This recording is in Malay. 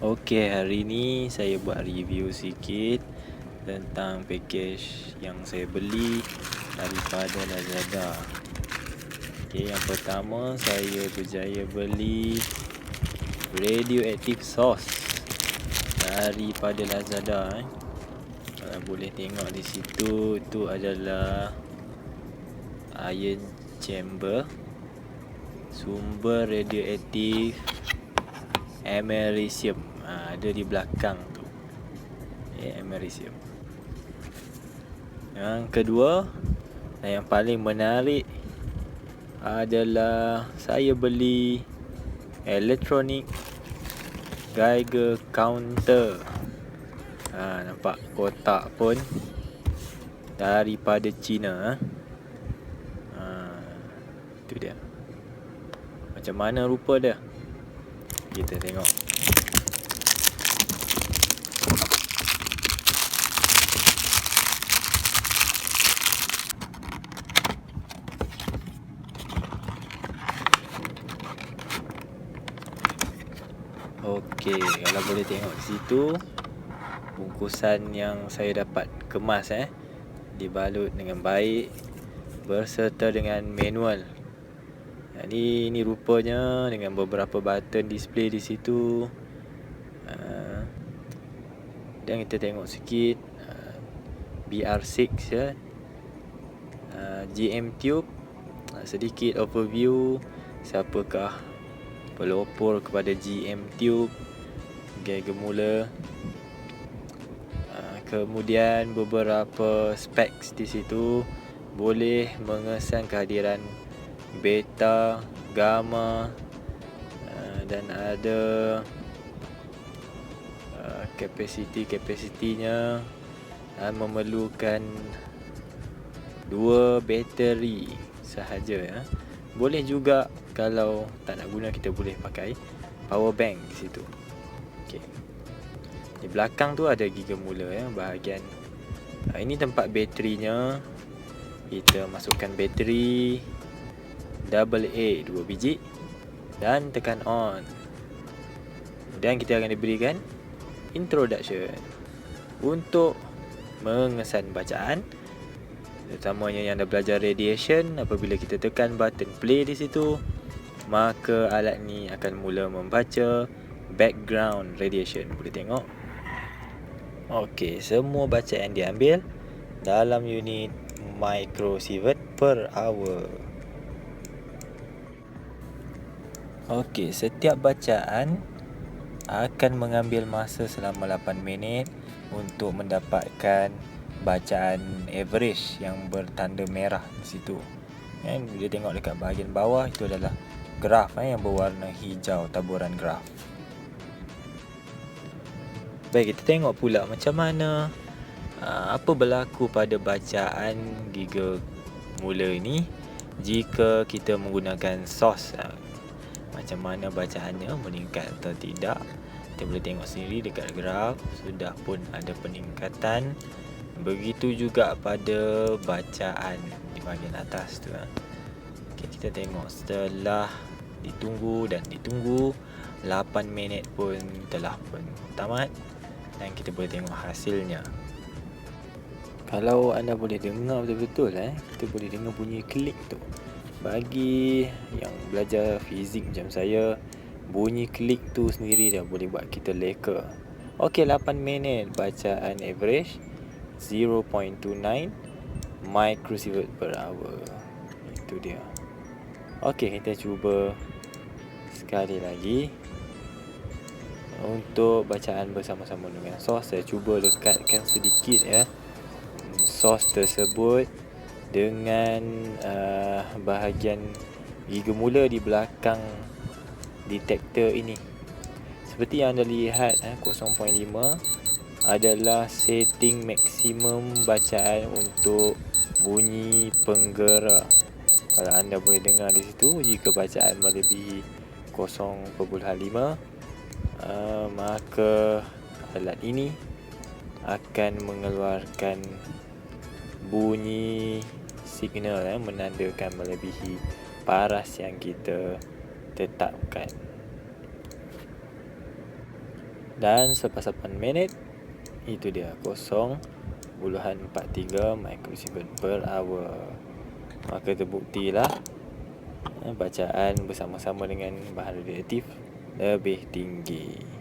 Okey, hari ni saya buat review sikit tentang package yang saya beli daripada Lazada. Okey, yang pertama saya berjaya beli radioactive sauce daripada Lazada eh. Kalau boleh tengok di situ itu adalah iron chamber sumber radioaktif americium. Ha, ada di belakang tu. Ya, americium. Yang kedua dan yang paling menarik adalah saya beli electronic Geiger counter. Ha, nampak kotak pun daripada China ha, tu dia. Macam mana rupa dia kita tengok Okey, kalau boleh tengok situ bungkusan yang saya dapat kemas eh dibalut dengan baik berserta dengan manual jadi ini rupanya dengan beberapa button display di situ. Uh, dan kita tengok sikit uh, BR6 ya. Uh, GM Tube uh, sedikit overview siapakah pelopor kepada GM Tube gaya gemula uh, kemudian beberapa specs di situ boleh mengesan kehadiran beta, gamma uh, dan ada uh, capacity capacity-nya uh, memerlukan dua bateri sahaja ya. Boleh juga kalau tak nak guna kita boleh pakai power bank di situ. Okey. Di belakang tu ada giga mula ya bahagian ini tempat baterinya. Kita masukkan bateri double A dua biji dan tekan on. Dan kita akan diberikan introduction untuk mengesan bacaan terutamanya yang dah belajar radiation apabila kita tekan button play di situ maka alat ni akan mula membaca background radiation boleh tengok Okey, semua bacaan diambil dalam unit microsievert per hour. Okey, setiap bacaan akan mengambil masa selama 8 minit untuk mendapatkan bacaan average yang bertanda merah di situ. Kan bila tengok dekat bahagian bawah itu adalah graf eh, yang berwarna hijau taburan graf. Baik, kita tengok pula macam mana ah, apa berlaku pada bacaan giga mula ini jika kita menggunakan ah, macam mana bacaannya meningkat atau tidak kita boleh tengok sendiri dekat graf. Sudah pun ada peningkatan. Begitu juga pada bacaan di bahagian atas tu ha. okay, kita tengok setelah ditunggu dan ditunggu 8 minit pun telah pun tamat dan kita boleh tengok hasilnya. Kalau anda boleh dengar betul-betul eh kita boleh dengar bunyi klik tu bagi yang belajar fizik macam saya bunyi klik tu sendiri dah boleh buat kita leka. Okey 8 minit bacaan average 0.29 microsievert per hour. Itu dia. Okey kita cuba sekali lagi. Untuk bacaan bersama-sama dengan source saya cuba dekatkan sedikit ya. Source tersebut dengan uh, bahagian gigi mula di belakang detektor ini. Seperti yang anda lihat eh, 0.5 adalah setting maksimum bacaan untuk bunyi penggerak kalau anda boleh dengar di situ jika bacaan melebihi 0.5 uh, maka alat ini akan mengeluarkan bunyi signal eh, menandakan melebihi paras yang kita tetapkan. Dan selepas 8 minit Itu dia 0.43 microsecond per hour Maka terbuktilah eh, Bacaan bersama-sama dengan bahan radioaktif Lebih tinggi